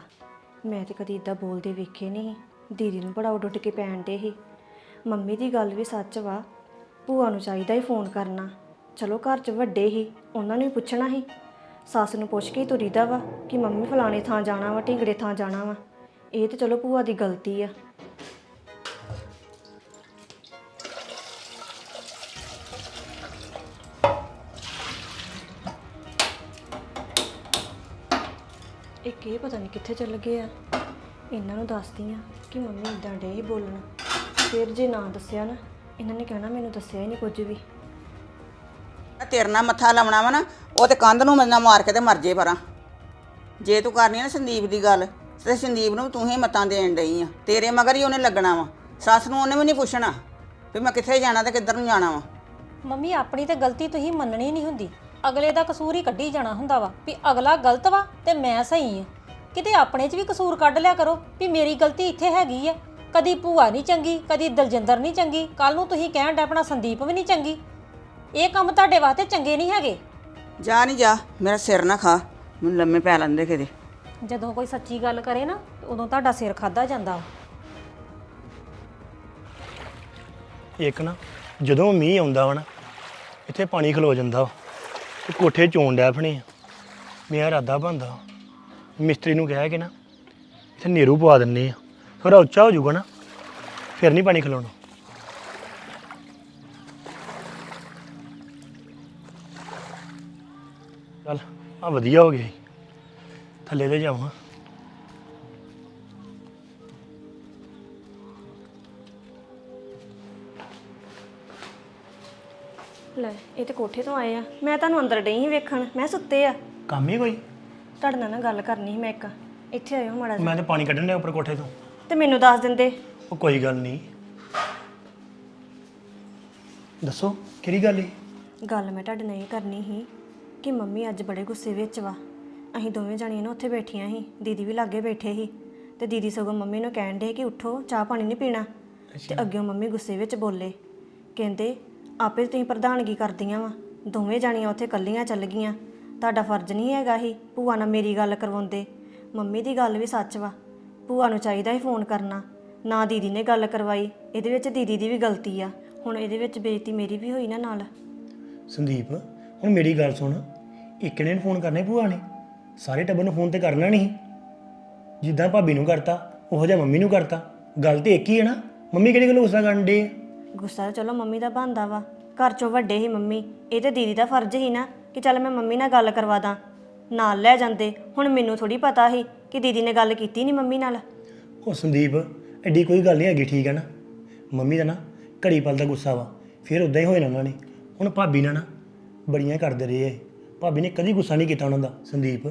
ਮੈਂ ਤੇ ਕਦੀ ਇਦਾਂ ਬੋਲਦੇ ਵੇਖੇ ਨਹੀਂ। ਦੀਦੀ ਨੂੰ ਬੜਾ ਉੱਡ ਉੱਡ ਕੇ ਪੈਣ ਦੇ ਸੀ। ਮੰਮੀ ਦੀ ਗੱਲ ਵੀ ਸੱਚ ਵਾ। ਭੂਆ ਨੂੰ ਚਾਹੀਦਾ ਹੀ ਫੋਨ ਕਰਨਾ। ਚਲੋ ਘਰ 'ਚ ਵੱਡੇ ਹੀ ਉਹਨਾਂ ਨੂੰ ਹੀ ਪੁੱਛਣਾ ਹੀ ਸੱਸ ਨੂੰ ਪੁੱਛ ਕੇ ਤੁਰੀਦਾ ਵਾ ਕਿ ਮੰਮੀ ਫਲਾਣੇ ਥਾਂ ਜਾਣਾ ਵਾ, ਢਿੰਗੜੇ ਥਾਂ ਜਾਣਾ ਵਾ। ਇਹ ਤੇ ਚਲੋ ਭੂਆ ਦੀ ਗਲਤੀ ਆ। ਇਹ ਪਤਾ ਨਹੀਂ ਕਿੱਥੇ ਚੱਲ ਗਏ ਆ। ਇਹਨਾਂ ਨੂੰ ਦੱਸਦੀ ਆ ਕਿ ਮੰਮੀ ਇਦਾਂ ਡੇ ਹੀ ਬੋਲਣ। ਫਿਰ ਜੇ ਨਾ ਦੱਸਿਆ ਨਾ ਇਹਨਾਂ ਨੇ ਕਹਿਣਾ ਮੈਨੂੰ ਦੱਸਿਆ ਹੀ ਨਹੀਂ ਕੁਝ ਵੀ। ਤੇਰੇ ਨਾਲ ਮੱਥਾ ਲਾਉਣਾ ਵਾ ਨਾ ਉਹ ਤੇ ਕੰਧ ਨੂੰ ਮੈਨਾਂ ਮਾਰ ਕੇ ਤੇ ਮਰ ਜੇ ਪਰਾਂ। ਜੇ ਤੂੰ ਕਰਨੀ ਆ ਨਾ ਸੰਦੀਪ ਦੀ ਗੱਲ ਤੇ ਸੰਦੀਪ ਨੂੰ ਤੂੰ ਹੀ ਮਤਾਂ ਦੇਣ ਡਈ ਆ। ਤੇਰੇ ਮਗਰ ਹੀ ਉਹਨੇ ਲੱਗਣਾ ਵਾ। ਸੱਸ ਨੂੰ ਉਹਨੇ ਵੀ ਨਹੀਂ ਪੁੱਛਣਾ ਵੀ ਮੈਂ ਕਿੱਥੇ ਜਾਣਾ ਤੇ ਕਿੱਧਰ ਨੂੰ ਜਾਣਾ ਵਾ। ਮੰਮੀ ਆਪਣੀ ਤੇ ਗਲਤੀ ਤੁਸੀਂ ਮੰਨਣੀ ਨਹੀਂ ਹੁੰਦੀ। ਅਗਲੇ ਦਾ ਕਸੂਰ ਹੀ ਕੱਢੀ ਜਾਣਾ ਹੁੰਦਾ ਵਾ ਵੀ ਅਗਲਾ ਗਲਤ ਵਾ ਤੇ ਮੈਂ ਸਹੀ ਆ। ਕਿਤੇ ਆਪਣੇ 'ਚ ਵੀ ਕਸੂਰ ਕੱਢ ਲਿਆ ਕਰੋ ਵੀ ਮੇਰੀ ਗਲਤੀ ਇੱਥੇ ਹੈਗੀ ਆ। ਕਦੀ ਭੂਆ ਨਹੀਂ ਚੰਗੀ ਕਦੀ ਦਲਜਿੰਦਰ ਨਹੀਂ ਚੰਗੀ ਕੱਲ ਨੂੰ ਤੁਸੀਂ ਕਹਿਣ ਡਾ ਆਪਣਾ ਸੰਦੀਪ ਵੀ ਨਹੀਂ ਚੰਗੀ। ਇਹ ਕੰਮ ਤੁਹਾਡੇ ਵਾਸਤੇ ਚੰਗੇ ਨਹੀਂ ਹੈਗੇ। ਜਾ ਨਹੀਂ ਜਾ ਮੇਰਾ ਸਿਰ ਨਾ ਖਾ ਮੈਨੂੰ ਲੰਮੇ ਪੈ ਲੈਂਦੇ ਕਿਤੇ। ਜਦੋਂ ਕੋਈ ਸੱਚੀ ਗੱਲ ਕਰੇ ਨਾ ਉਦੋਂ ਤੁਹਾਡਾ ਸਿਰ ਖਾਦਾ ਜਾਂਦਾ। ਇੱਕ ਨਾ ਜਦੋਂ ਮੀਂਹ ਆਉਂਦਾ ਵਾ ਨਾ ਇੱਥੇ ਪਾਣੀ ਖਲੋ ਜਾਂਦਾ ਵਾ ਤੇ ਕੋਠੇ ਚੋਣ ਡੈ ਫਣੇ ਆ। ਮੇਰਾ ਇਰਾਦਾ ਬੰਦਾ ਮਿਸਤਰੀ ਨੂੰ ਕਹਿ ਕੇ ਨਾ ਇੱਥੇ ਨੀਰੂ ਪਵਾ ਦਿੰਨੇ ਆ। ਥੋੜਾ ਉੱਚਾ ਹੋ ਜਾਊਗਾ ਨਾ ਫਿਰ ਨਹੀਂ ਪਾਣੀ ਖਲੋਣਾ। ਚੱਲ ਆ ਵਧੀਆ ਹੋ ਗਿਆ ਈ। ਥੱਲੇ ਤੇ ਜਾਵਾਂ ਲੈ ਇਹ ਤੇ ਕੋਠੇ ਤੋਂ ਆਏ ਆ। ਮੈਂ ਤੁਹਾਨੂੰ ਅੰਦਰ ਡਈ ਸੀ ਵੇਖਣ ਮੈਂ ਸੁੱਤੇ ਆ। ਕੰਮ ਹੀ ਕੋਈ? ਤੁਹਾਡੇ ਨਾਲ ਨਾ ਗੱਲ ਕਰਨੀ ਸੀ ਮੈਂ ਇੱਕ। ਇੱਥੇ ਆਇਓ ਮਾੜਾ ਜਿਹਾ। ਮੈਂ ਤੇ ਪਾਣੀ ਕੱਢਣ ਡਿਆ ਉੱਪਰ ਕੋਠੇ ਤੋਂ। ਤੇ ਮੈਨੂੰ ਦੱਸ ਦਿੰਦੇ। ਉਹ ਕੋਈ ਗੱਲ ਨਹੀਂ। ਦੱਸੋ ਕਿਹੜੀ ਗੱਲ ਹੈ ਗੱਲ ਮੈਂ ਤੁਹਾਡੇ ਨਾਲ ਇਹ ਕਰਨੀ ਸੀ ਕਿ ਮੰਮੀ ਅੱਜ ਬੜੇ ਗੁੱਸੇ ਵਿੱਚ ਵਾ। ਅਸੀਂ ਦੋਵੇਂ ਜਾਣੀਆਂ ਨਾ ਉੱਥੇ ਬੈਠੀਆਂ ਸੀ। ਦੀਦੀ ਵੀ ਲਾਗੇ ਬੈਠੇ ਸੀ। ਤੇ ਦੀਦੀ ਸਗੋਂ ਮੰਮੀ ਨੂੰ ਕਹਿਣ ਦੇ ਕਿ ਉੱਠੋ ਚਾਹ ਪਾਣੀ ਨਹੀਂ ਪੀਣਾ। ਤੇ ਅੱਗੇ ਮੰਮੀ ਗੁੱਸੇ ਵਿੱਚ ਬੋਲੇ। ਕਹਿੰਦੇ ਆਪੇ ਤੁਸੀਂ ਪ੍ਰਧਾਨਗੀ ਕਰਦੀਆਂ ਵਾ। ਦੋਵੇਂ ਜਾਣੀਆਂ ਉੱਥੇ ਕੱਲੀਆਂ ਚੱਲ ਗਈਆਂ। ਤੁਹਾਡਾ ਫਰਜ਼ ਨਹੀਂ ਹੈਗਾ ਹੀ ਭੂਆ ਨਾਲ ਮੇਰੀ ਗੱਲ ਕਰਵਾਉਂਦੇ। ਮੰਮੀ ਦੀ ਗੱਲ ਵੀ ਸੱਚ ਵਾ। ਭੂਆ ਨੂੰ ਚਾਹੀਦਾ ਹੀ ਫੋਨ ਕਰਨਾ। ਨਾ ਦੀਦੀ ਨੇ ਗੱਲ ਕਰਵਾਈ ਇਹਦੇ ਵਿੱਚ ਦੀਦੀ ਦੀ ਵੀ ਗਲਤੀ ਆ। ਹੁਣ ਇਹਦੇ ਵਿੱਚ ਬੇਇੱਜ਼ਤੀ ਮੇਰੀ ਵੀ ਹੋਈ ਨਾ ਨਾਲ। ਸੰਦੀਪ ਹੁਣ ਮੇਰੀ ਗੱਲ ਸੁਣ। ਇੱਕ ਨੇ ਫੋਨ ਕਰਨੇ ਭੂਆ ਨੇ। ਸਾਰੇ ਟੱਬਰ ਨੂੰ ਫੋਨ ਤੇ ਕਰਨਾ ਨਹੀਂ ਜਿੱਦਾਂ ਭਾਬੀ ਨੂੰ ਕਰਤਾ ਉਹੋ ਜਿਹਾ ਮੰਮੀ ਨੂੰ ਕਰਤਾ। ਗੱਲ ਤੇ ਇੱਕ ਹੀ ਹੈ ਨਾ। ਮੰਮੀ ਕਿਹੜੀ ਗੱਲ ਗੁੱਸਾ ਕਰਨ ਦੇ ਗੁੱਸਾ ਤਾਂ ਚਲੋ ਮੰਮੀ ਦਾ ਬਣਦਾ ਵਾ। ਘਰ ਚੋਂ ਵੱਡੇ ਹੀ ਮੰਮੀ। ਇਹ ਤੇ ਦੀਦੀ ਦਾ ਫਰਜ਼ ਹੀ ਨਾ। ਕਿ ਚੱਲ ਮੈਂ ਮੰਮੀ ਨਾਲ ਗੱਲ ਕਰਵਾ ਦਾਂ। ਨਾਲ ਲੈ ਜਾਂਦੇ। ਹੁਣ ਮੈਨੂੰ ਥੋੜੀ ਪਤਾ ਸੀ ਕਿ ਦੀਦੀ ਨੇ ਗੱਲ ਕੀਤੀ ਨਹੀਂ ਮੰਮੀ ਨਾਲ। ਉਹ ਸੰਦੀਪ, ਐਡੀ ਕੋਈ ਗੱਲ ਨਹੀਂ ਹੈਗੀ, ਠੀਕ ਹੈ ਨਾ? ਮੰਮੀ ਦਾ ਨਾ ਘੜੀ ਪਲ ਦਾ ਗੁੱਸਾ ਵਾ, ਫਿਰ ਉਦਾਂ ਹੀ ਹੋਏ ਨਾ ਉਹਨਾਂ ਨੇ। ਹੁਣ ਭਾਬੀ ਨਾਲ ਨਾ ਬੜੀਆਂ ਕਰਦੇ ਰਹੇ ਐ ਭਾਬੀ ਨੇ ਕਦੀ ਗੁੱਸਾ ਨਹੀਂ ਕੀਤਾ ਉਹਨਾਂ ਦਾ, ਸੰਦੀਪ।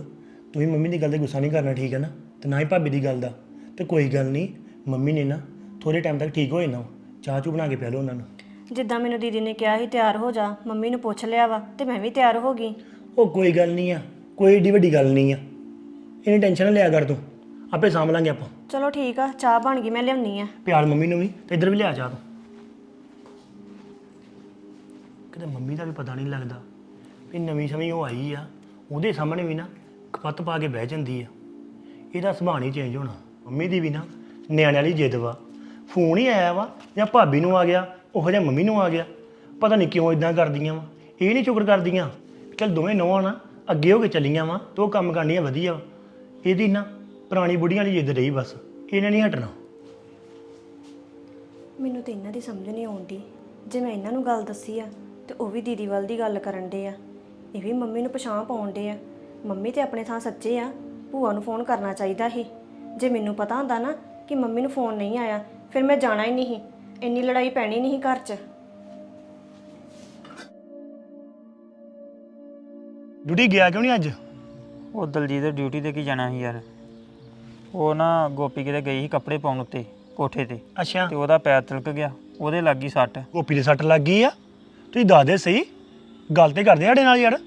ਤੁਸੀਂ ਮੰਮੀ ਦੀ ਗੱਲ ਤੇ ਗੁੱਸਾ ਨਹੀਂ ਕਰਨਾ, ਠੀਕ ਹੈ ਨਾ? ਤੇ ਨਾ ਹੀ ਭਾਬੀ ਦੀ ਗੱਲ ਦਾ। ਤੇ ਕੋਈ ਗੱਲ ਨਹੀਂ ਮੰਮੀ ਨੇ ਨਾ ਥੋੜੇ ਟਾਈਮ ਤੱਕ ਠੀਕ ਹੋਏ ਨਾ ਵਾ। ਚਾਹ ਚੂ ਬਣਾ ਕੇ ਪਿਆ ਲਓ ਉਹਨਾਂ ਨੂੰ। ਜਿੱਦਾਂ ਮੈਨੂੰ ਦੀਦੀ ਨੇ ਕਿਹਾ ਸੀ ਤਿਆਰ ਹੋ ਜਾ ਮੰਮੀ ਨੂੰ ਪੁੱਛ ਲਿਆ ਵਾ ਤੇ ਮੈਂ ਵੀ ਤਿਆਰ ਹੋ ਗਈ। ਉਹ ਕੋਈ ਗੱਲ ਨਹੀਂ ਆ ਕੋਈ ਏਡੀ ਵੱਡੀ ਗੱਲ ਨਹੀਂ ਆ। ਇਹਨੀ ਟੈਨਸ਼ਨ ਨਾ ਲਿਆ ਕਰ ਤੂੰ ਆਪੇ ਸਾਂਭ ਲਾਂਗੇ ਆਪਾਂ। ਚਲੋ ਠੀਕ ਆ ਚਾਹ ਬਣ ਗਈ ਮੈਂ ਲਿਆਉਣੀ ਆ। ਪਿਆਰ ਮੰਮੀ ਨੂੰ ਵੀ ਤੇ ਇੱਧਰ ਵੀ ਲਿਆ ਜਾ ਤੂੰ। ਕਿਤੇ ਮੰਮੀ ਦਾ ਵੀ ਪਤਾ ਨਹੀਂ ਲੱਗਦਾ ਵੀ ਨਵੀਂ ਸਮੀ ਉਹ ਆਈ ਆ ਉਹਦੇ ਸਾਹਮਣੇ ਵੀ ਨਾ ਕਪੱਤ ਪਾ ਕੇ ਬਹਿ ਜਾਂਦੀ ਆ। ਇਹਦਾ ਸੁਭਾਅ ਨਹੀਂ ਚੇਂਜ ਹੋਣਾ ਮੰਮੀ ਦੀ ਵੀ ਨਾ ਨਿਆਣਿਆਂ ਵਾਲੀ ਜਿੱਦ ਵਾ। ਫੋਨ ਹੀ ਆਇਆ ਵਾ ਜਾਂ ਭਾਬੀ ਨੂੰ ਆ ਗਿਆ ਉਹੋ ਜਿਹਾ ਮੰਮੀ ਨੂੰ ਆ ਗਿਆ। ਪਤਾ ਨਹੀਂ ਕਿਉਂ ਇਦਾਂ ਕਰਦੀਆਂ ਵਾ। ਇਹ ਨਹੀਂ ਸ਼ੁਕਰ ਕਰਦੀਆਂ ਚਲ ਦੋਵੇਂ ਨੌਂ ਨਾ, ਅੱਗੇ ਹੋ ਕੇ ਚੱਲੀਆਂ ਵਾ ਤੇ ਉਹ ਕੰਮ ਕਰਨੀਆਂ ਵਧੀਆ ਵਾ। ਇਹਦੀ ਨਾ ਪੁਰਾਣੀ ਬੁੱਢੀਆਂ ਵਾਲੀ ਜਿੱਦ ਰਹੀ ਬਸ, ਇਹਨੇ ਨਹੀਂ ਹਟਣਾ। ਮੈਨੂੰ ਤੇ ਇਹਨਾਂ ਦੀ ਸਮਝ ਨਹੀਂ ਆਉਂਦੀ ਜੇ ਮੈਂ ਇਹਨਾਂ ਨੂੰ ਗੱਲ ਦੱਸੀ ਆ, ਤੇ ਉਹ ਵੀ ਦੀਦੀ ਵੱਲ ਦੀ ਗੱਲ ਕਰਨ ਦੇ ਆ। ਇਹ ਵੀ ਮੰਮੀ ਨੂੰ ਪਛਾਣ ਪਾਉਣ ਦੇ ਆ। ਮੰਮੀ ਤੇ ਆਪਣੇ ਥਾਂ ਸੱਚੇ ਆ, ਭੂਆ ਨੂੰ ਫੋਨ ਕਰਨਾ ਚਾਹੀਦਾ ਸੀ। ਜੇ ਮੈਨੂੰ ਪਤਾ ਹੁੰਦਾ ਨਾ ਕਿ ਮੰਮੀ ਨੂੰ ਫੋਨ ਨਹੀਂ ਆਇਆ, ਫਿਰ ਮੈਂ ਜਾਣਾ ਹੀ ਨਹੀਂ ਸੀ। ਇੰਨੀ ਲੜਾਈ ਪੈਣੀ ਨਹੀਂ ਸੀ ਘਰ 'ਚ। ਡਿਊਟੀ ਗਿਆ ਕਿਉਂ ਨਹੀਂ ਅੱਜ? ਉਹ ਦਲਜੀਤ ਦੇ ਡਿਊਟੀ ਤੇ ਕੀ ਜਾਣਾ ਸੀ ਯਾਰ। ਉਹ ਨਾ ਗੋਪੀ ਕਿਤੇ ਗਈ ਸੀ ਕੱਪੜੇ ਪਾਉਣ ਉੱਤੇ ਕੋਠੇ ਤੇ। ਅੱਛਾ। ਤੇ ਉਹਦਾ ਪੈਰ ਤਿਲਕ ਗਿਆ ਉਹਦੇ ਲੱਗ ਗਈ ਸੱਟ। ਗੋਪੀ ਦੇ ਸੱਟ ਲੱਗ ਗਈ ਆ? ਤੁਸੀਂ ਦੱਸ ਦੇ ਸਹੀ। ਗੱਲ ਤੇ ਕਰਦੇ ਸਾਡੇ ਨਾਲ ਯਾਰ।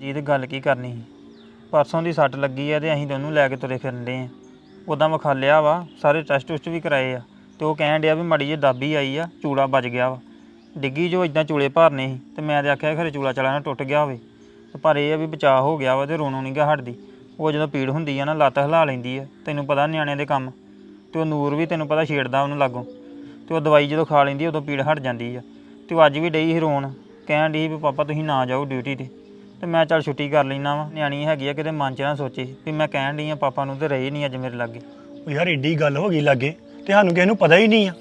ਜੀ ਤੇ ਗੱਲ ਕੀ ਕਰਨੀ ਸੀ? ਪਰਸੋਂ ਦੀ ਸੱਟ ਲੱਗੀ ਆ ਤੇ ਅਸੀਂ ਦੋਨੂੰ ਲੈ ਕੇ ਤੁਰੇ ਫਿਰਨ ਦੇ ਆ। ਉਦਾਂ ਵਿਖਾਲਿਆ ਵਾ ਸਾਰੇ ਟੈਸਟ ਟੁਸਟ ਵੀ ਕਰਾਏ ਆ। ਤੇ ਉਹ ਕਹਿਣ ਡਿਆ ਵੀ ਮੜੀ ਜੇ ਦਾਬੀ ਆਈ ਆ ਚੂੜਾ ਵੱਜ ਗਿਆ ਵਾ। ਡਿੱਗੀ ਜੋ ਇਦਾਂ ਚੂਲੇ ਭਰਨੇ ਸੀ ਤੇ ਮੈਂ ਤੇ ਆਖਿਆ ਖਰੇ ਚੂਲਾ ਚਲਾ ਨਾ ਟੁੱਟ ਗਿਆ ਹੋਵੇ। ਤੇ ਪਰ ਇਹ ਆ ਵੀ ਬਚਾਅ ਹੋ ਗਿਆ ਵਾ ਤੇ ਰੋਣੋਂ ਨਹੀਂ ਗਾ ਹਟਦੀ। ਉਹ ਜਦੋਂ ਪੀੜ ਹੁੰਦੀ ਆ ਨਾ ਲੱਤ ਹਿਲਾ ਲੈਂਦੀ ਆ। ਤੈਨੂੰ ਪਤਾ ਨਿਆਣਿਆਂ ਦੇ ਕੰਮ। ਤੇ ਉਹ ਨੂਰ ਵੀ ਤੈਨੂੰ ਪਤਾ ਛੇੜਦਾ ਉਹਨੂੰ ਲਾਗੋਂ। ਤੇ ਉਹ ਦਵਾਈ ਜਦੋਂ ਖਾ ਲੈਂਦੀ ਆ, ਉਦੋਂ ਪੀੜ ਹਟ ਜਾਂਦੀ ਆ। ਤੇ ਉਹ ਅੱਜ ਵੀ ਡਈ ਸੀ ਰੋਣ। ਕਹਿਣ ਡਈ ਸੀ ਵੀ ਪਾਪਾ ਤੁਸੀਂ ਨਾ ਜਾਓ ਡਿਊਟੀ ਤੇ। ਤੇ ਮੈਂ ਚੱਲ ਛੁੱਟੀ ਕਰ ਲੈਣਾ ਵਾ। ਨਿਆਣੀ ਹੈਗੀ ਆ ਕਿਤੇ ਮਨ ਚ ਨਾ ਸੋਚੇ। ਵੀ ਮੈਂ ਕਹਿਣ ਡਈ ਆ ਪਾਪਾ ਨੂੰ ਤੇ ਰਹੀ ਨਹੀਂ ਅੱਜ ਮੇਰੇ ਲਾਗੇ। ਉਹ ਯਾਰ ਏਡੀ ਗੱਲ ਹੋ ਗਈ ਲਾਗੇ। ਤੇ ਸਾਨੂੰ ਕਿਸੇ ਨੂੰ ਪਤਾ ਹੀ ਨਹੀਂ ਆ।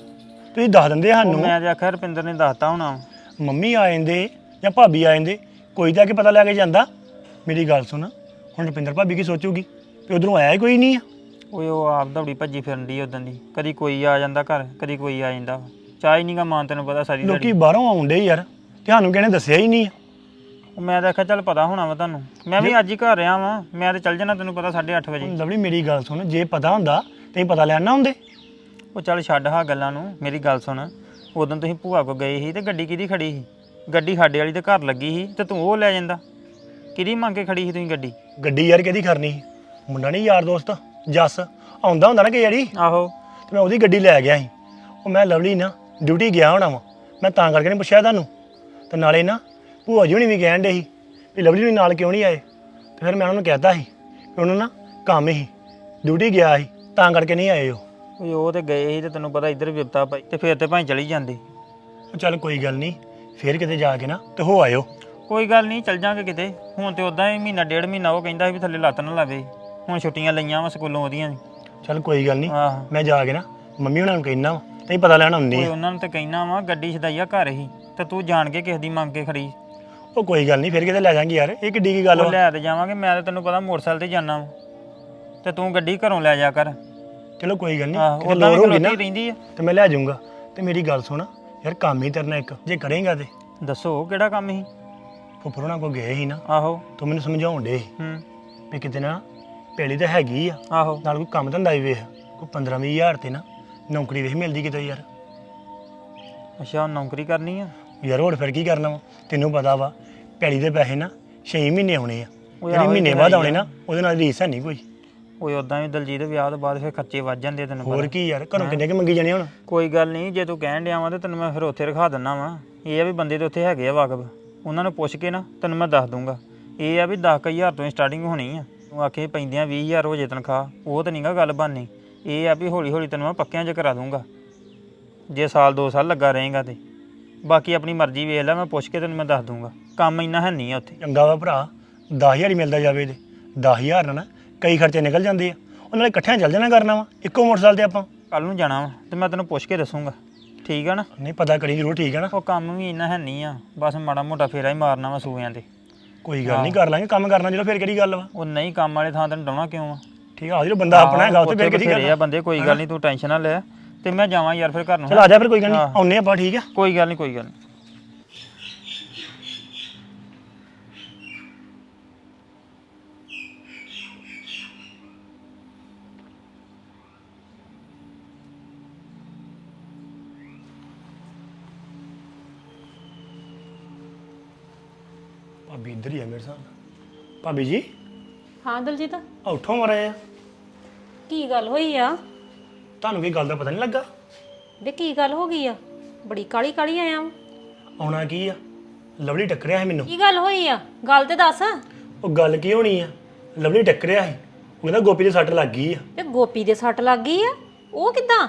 ਤੁਸੀਂ ਦੱਸ ਦਿੰਦੇ ਉਹ ਸਾਨੂੰ। ਮੈਂ ਤੇ ਆਖਿਆ ਰੁਪਿੰਦਰ ਨੇ ਦੱਸਤਾ ਹੋਣਾ। ਮੰਮੀ ਆ ਜਾਂਦੇ ਜਾਂ ਭਾਬੀ ਆ ਜਾਂਦੇ ਕੋਈ ਤਾਂ ਆ ਕੇ ਪਤਾ ਲੈ ਕੇ ਜਾਂਦਾ। ਮੇਰੀ ਗੱਲ ਸੁਣ ਹੁਣ ਰੁਪਿੰਦਰ ਭਾਬੀ ਕੀ ਸੋਚੂਗੀ? ਵੀ ਉਧਰੋਂ ਆਇਆ ਹੀ ਕੋਈ ਨਹੀਂ ਆ। ਓਏ ਉਹ ਆਪ ਦੌੜੀ ਭੱਜੀ ਫਿਰਨ ਦੀ ਉਦੋਂ ਦੀ। ਕਦੀ ਕੋਈ ਆ ਜਾਂਦਾ ਘਰ ਕਦੀ ਕੋਈ ਆ ਜਾਂਦਾ। ਚਾਹ ਹੀ ਨਹੀਂਗਾ ਮਾਂ ਤੈਨੂੰ ਪਤਾ ਸਾਰੀ ਲੋਕੀ ਦਿਹਾੜੀ ਬਾਹਰੋਂ ਆਉਂਦੇ ਯਾਰ ਤੇ ਸਾਨੂੰ ਕਿਹਨੇ ਦੱਸਿਆ ਹੀ ਨਹੀਂ ਆ। ਉਹ ਮੈਂ ਤਾਂ ਆਖਿਆ ਚੱਲ ਪਤਾ ਹੋਣਾ ਵਾ ਤੁਹਾਨੂੰ। ਮੈਂ ਵੀ ਅੱਜ ਹੀ ਘਰ ਰਿਹਾ ਵਾਂ। ਮੈਂ ਤੇ ਚੱਲ ਜਾਣਾ ਤੈਨੂੰ ਪਤਾ 8:30 ਵਜੇ। ਲਵਲੀ ਮੇਰੀ ਗੱਲ ਸੁਣ ਜੇ ਪਤਾ ਹੁੰਦਾ ਤੇ ਪਤਾ ਲੈਣਾ ਹੁੰਦੇ। ਉਹ ਚੱਲ ਛੱਡ ਹਾਂ ਗੱਲਾਂ ਨੂੰ ਮੇਰੀ ਗੱਲ ਸੁਣ। ਉਦੋਂ ਤੁਸੀਂ ਭੂਆ ਕੋ ਗਏ ਸੀ ਤੇ ਗੱਡੀ ਕਿਹਦੀ ਖੜੀ ਸੀ? ਗੱਡੀ ਸਾਡੇ ਵਾਲੀ ਤੇ ਘਰ ਲੱਗੀ ਸੀ ਤੇ ਤੂੰ ਉਹ ਲੈ ਜਾਂਦਾ। ਕਿਹਦੀ ਮੰਗ ਕੇ ਖੜੀ ਸੀ ਤੁਸੀਂ ਗੱਡੀ? ਗੱਡੀ ਯਾਰ ਕਿਹਦੀ ਕਰਨੀ ਸੀ? ਮੁੰਡਾ ਨਹੀਂ ਯਾਰ ਦੋਸਤ ਜੱਸ। ਆਉਂਦਾ ਹੁੰਦਾ ਨਾ ਕਿ ਯਾਰੀ ਆਹੋ। ਤੇ ਮੈਂ ਉਹਦੀ ਗੱਡੀ ਲੈ ਗਿਆ ਸੀ। ਉਹ ਮੈਂ ਲਵਲੀ ਨਾ ਡਿਊਟੀ ਗਿਆ ਹੋਣਾ ਵਾ। ਮੈਂ ਤਾਂ ਕਰਕੇ ਨਹੀਂ ਪੁੱਛਿਆ ਤੁਹਾਨੂੰ। ਤੇ ਨਾਲੇ ਨਾ ਭੂਆ ਜੀ ਹੁਣੀ ਵੀ ਕਹਿਣ ਡੇ ਸੀ ਵੀ ਲਵਲੀ ਨੂੰ ਨਾਲ ਕਿਉਂ ਨਹੀਂ ਆਏ? ਤੇ ਫਿਰ ਮੈਂ ਉਹਨਾਂ ਨੂੰ ਕਹਿਤਾ ਸੀ ਕਿ ਉਹਨੂੰ ਨਾ ਕੰਮ ਹੀ ਡਿਊਟੀ ਗਿਆ ਸੀ ਤਾਂ ਕਰਕੇ ਨਹੀਂ ਆਏ ਉਹ। ਓਏ ਉਹ ਤੇ ਗਏ ਸੀ ਤੇ ਤੈਨੂੰ ਪਤਾ ਇੱਧਰ ਵਿਪਤਾ ਪਈ ਤੇ ਫਿਰ ਤੇ ਭਾਈ ਚਲੀ ਜਾਂਦੇ। ਉਹ ਚੱਲ ਕੋਈ ਗੱਲ ਨਹੀਂ ਫੇਰ ਕਿਤੇ ਜਾ ਕੇ ਨਾ ਤੇ ਹੋ ਆਇਓ। ਕੋਈ ਗੱਲ ਨਹੀਂ ਚੱਲ ਜਾਾਂਗੇ ਕਿਤੇ। ਹੁਣ ਤੇ ਉਦਾਂ ਹੀ ਮਹੀਨਾ ਡੇਢ ਮਹੀਨਾ ਉਹ ਕਹਿੰਦਾ ਸੀ ਵੀ ਥੱਲੇ ਲੱਤ ਨਾ ਲਾਵੇ। ਹੁਣ ਛੁੱਟੀਆਂ ਲਈਆਂ ਵਾ ਸਕੂਲੋਂ ਉਹਦੀਆਂ। ਚੱਲ ਕੋਈ ਗੱਲ ਨਹੀਂ ਆਹੋ। ਮੈਂ ਜਾ ਕੇ ਨਾ ਮੰਮੀ ਉਹਨਾਂ ਨੂੰ ਕਹਿਣਾ ਵਾ ਤੇ ਪਤਾ ਲੈਣਾ ਹੁੰਦੀ ਓਏ ਆ। ਉਹਨਾਂ ਨੂੰ ਤੇ ਕਹਿਣਾ ਵਾ ਗੱਡੀ ਛਦਾਈਆ ਘਰ ਹੀ ਤੇ ਤੂੰ ਜਾਣ ਕੇ ਕਿਸੇ ਦੀ ਮੰਗ ਕੇ ਖੜੀ। ਉਹ ਕੋਈ ਗੱਲ ਨਹੀਂ ਫੇਰ ਕਿਤੇ ਲੈ ਜਾਾਂਗੇ ਯਾਰ ਇਹ ਕਿੱਡੀ ਕੀ ਗੱਲ ਉਹ ਵਾ। ਲੈ ਤੇ ਜਾਵਾਂਗੇ ਮੈਂ ਤੇ ਤੈਨੂੰ ਪਤਾ ਮੋਟਰਸਾਈਕਲ ਤੇ ਜਾਣਾ ਵਾ। ਤੇ ਤੂੰ ਗੱਡੀ ਘਰੋਂ ਲੈ ਜਾ ਕਰ। ਚਲੋ ਕੋਈ ਗੱਲ ਆਹੋ ਨਹੀਂ ਕਿਤੇ ਉਦਾਂ ਵੀ ਖਲੋਤੀ ਰਹਿੰਦੀ ਆ। ਤੇ ਮੈਂ ਲੈ ਜਾਊਂਗਾ। ਤੇ ਮੇਰੀ ਗੱਲ ਸੁਣ ਯਾਰ ਕੰਮ ਹੀ ਕਰਨਾ ਇੱਕ ਜੇ ਕਰੇਗਾ ਤੇ। ਦੱਸੋ ਕਿਹੜਾ ਕੰਮ ਸੀ? ਫੁੱਫੜ ਉਹਨਾਂ ਕੋ ਗਏ ਸੀ ਨਾ ਆਹੋ। ਤੂੰ ਮੈਨੂੰ ਸਮਝਾਉਣ ਦੇ ਹੂੰ। ਵੀ ਕਿਤੇ ਨਾ ਪੈਲੀ ਤਾਂ ਹੈਗੀ ਆ ਆਹੋ। ਨਾਲ ਕੋਈ ਕੰਮ ਧੰਦਾ ਵੀ ਵੇਖ ਕੋਈ 15 ਵੀਹ ਹਜ਼ਾਰ ਤੇ ਨਾ ਨੌਕਰੀ ਵੇਖ ਮਿਲਦੀ ਕਿਤੇ ਯਾਰ। ਅੱਛਾ ਨੌਕਰੀ ਕਰਨੀ ਆ? ਯਾਰ ਹੋਰ ਫਿਰ ਕੀ ਕਰਨਾ ਵਾ? ਤੈਨੂੰ ਪਤਾ ਵਾ ਪੈਲੀ ਦੇ ਪੈਸੇ ਨਾ 6 ਮਹੀਨੇ ਆਉਣੇ ਆ। ਉਹ ਜਿਹੜੇ ਮਹੀਨੇ ਬਾਅਦ ਹੈ ਹੀ ਆਉਣੇ। ਨਾ ਉਹਦੇ ਨਾਲ ਰੀਸ ਹੈ ਨਹੀਂ ਕੋਈ। ਓਏ ਉਦਾਂ ਵੀ ਦਲਜੀਤ ਦੇ ਵਿਆਹ ਤੋਂ ਬਾਅਦ ਫਿਰ ਖਰਚੇ ਵੱਧ ਜਾਂਦੇ ਆ ਤੈਨੂੰ ਹੋਰ ਪਤਾ। ਕੀ ਯਾਰ ਘਰੋਂ ਕਿੰਨੇ ਕਿ ਮੰਗੀ ਜਾਣੇ ਹੁਣ? ਕੋਈ ਗੱਲ ਨਹੀਂ ਜੇ ਤੂੰ ਕਹਿਣ ਡਿਆ ਵਾ ਤੇ ਤੈਨੂੰ ਮੈਂ ਫਿਰ ਉੱਥੇ ਰਖਾ ਦਿੰਨਾ ਵਾ। ਇਹ ਆ ਵੀ ਬੰਦੇ ਤੇ ਉੱਥੇ ਹੈਗੇ ਆ ਵਾਕਬ। ਉਹਨਾਂ ਨੂੰ ਪੁੱਛ ਕੇ ਨਾ ਤੈਨੂੰ ਮੈਂ ਦੱਸ ਦੂੰਗਾ। ਇਹ ਆ ਵੀ 10000 ਤੋਂ ਸਟਾਰਟਿੰਗ ਹੋਣੀ ਆ। ਤੂੰ ਆਖੇ ਪੈਂਦੀਆਂ 20000 ਹੋ ਜੇ ਤਨਖਾਹ ਉਹ ਤਾਂ ਨਹੀਂਗਾ ਗੱਲ ਬਣਨੀ ਇਹ ਆ ਵੀ ਹੌਲੀ ਹੌਲੀ ਤੈਨੂੰ ਮੈਂ ਪੱਕਿਆਂ 'ਚ ਕਰਾ ਦੂੰਗਾ। ਜੇ ਸਾਲ 2 ਸਾਲ ਲੱਗਾ ਰਹੇਗਾ ਤੇ। ਬਾਕੀ ਆਪਣੀ ਮਰਜ਼ੀ ਵੇਖ ਲੈ ਮੈਂ ਪੁੱਛ ਕੇ ਤੈਨੂੰ ਮੈਂ ਦੱਸ ਦੂੰਗਾ। ਕੰਮ ਇੰਨਾ ਹੈ ਨਹੀਂ ਆ ਉੱਥੇ। ਚੰਗਾ ਵਾ ਭਰਾ 10000 ਹੀ ਮਿਲਦਾ ਜਾਵੇ ਤੇ। 10000 ਨਾਲ ਨਾ ਕਈ ਖਰਚੇ ਨਿਕਲ ਜਾਂਦੇ ਆ। ਉਹਨਾਂ ਨਾਲ ਇਕੱਠਿਆਂ ਚੱਲ ਜਾਣਾ ਕਰਨਾ ਵਾ ਇੱਕੋ ਮੋਟਰਸਾਈਕਲ ਤੇ ਆਪਾਂ। ਕੱਲ ਨੂੰ ਜਾਣਾ ਵਾ ਤੇ ਮੈਂ ਤੈਨੂੰ ਪੁੱਛ ਕੇ ਦੱਸੂੰਗਾ। ਠੀਕ ਆ ਨਾ? ਨਹੀਂ ਪਤਾ ਕਰੀ ਜ਼ਰੂਰ ਠੀਕ ਹੈ ਨਾ? ਉਹ ਕੰਮ ਵੀ ਇੰਨਾ ਹੈ ਨਹੀਂ ਆ ਬਸ ਮਾੜਾ ਮੋਟਾ ਫੇਰਾ ਹੀ ਮਾਰਨਾ ਵਾ ਸੂਆਂ ਤੇ। ਕੋਈ ਗੱਲ ਨਹੀਂ ਕਰ ਲਾਂਗੇ ਕੰਮ ਕਰਨਾ ਜਦੋਂ ਫਿਰ ਕਿਹੜੀ ਗੱਲ ਵਾ? ਉਹ ਨਹੀਂ ਕੰਮ ਵਾਲੇ ਥਾਂ ਤੈਨੂੰ ਡਾਉਣਾ ਕਿਉਂ ਆ? ਠੀਕ ਆ ਜਿਹੜਾ ਬੰਦਾ ਆਪਣਾ ਹੈਗਾ ਉੱਥੇ ਫਿਰ ਕਿਹੜੀ ਗੱਲ ਆ? ਬੰਦੇ ਕੋਈ ਗੱਲ ਨਹੀਂ ਤੂੰ ਟੈਨਸ਼ਨ ਨਾ ਲੈ ਤੇ ਮੈਂ ਜਾਵਾਂ ਯਾਰ ਫਿਰ ਘਰ ਨੂੰ ਚਲ ਆ ਜਾ ਫਿਰ ਕੋਈ ਗੱਲ ਨਹੀਂ। ਆਉਨੇ ਆਪਾਂ ਠੀਕ ਆ? ਕੋਈ ਗੱਲ ਨਹੀਂ ਕੋਈ ਗੱਲ ਨਹੀਂ। ਭਾਬੀ ਇੱਧਰ ਹੀ ਆ ਮੇਰੇ ਸਾਹਮਣੇ। ਭਾਬੀ ਜੀ? ਹਾਂ ਦਲਜੀਤ? ਆ ਉੱਠੋ ਮਰੇ ਆ ਕੀ ਗੱਲ ਹੋਈ ਆ? ਤੁਹਾਨੂੰ ਕੋਈ ਗੱਲ ਦਾ ਪਤਾ ਨਹੀਂ ਲੱਗਾ? ਵੇ ਕੀ ਗੱਲ ਹੋ ਗਈ ਆ? ਬੜੀ ਕਾਲੀ ਕਾਲੀ ਆਇਆ ਵਾਂ। ਆਉਣਾ ਕੀ ਆ? ਲਵਲੀ ਟੱਕਰਿਆ ਸੀ ਮੈਨੂੰ। ਕੀ ਗੱਲ ਹੋਈ ਆ? ਗੱਲ ਤੇ ਦੱਸ। ਉਹ ਗੱਲ ਕੀ ਹੋਣੀ ਆ? ਲਵਲੀ ਟੱਕਰਿਆ ਸੀ। ਉਹ ਕਹਿੰਦਾ ਗੋਪੀ ਦੇ ਸੱਟ ਲੱਗ ਗਈ ਆ। ਤੇ ਗੋਪੀ ਦੇ ਸੱਟ ਲੱਗ ਗਈ ਆ? ਉਹ ਕਿਦਾਂ?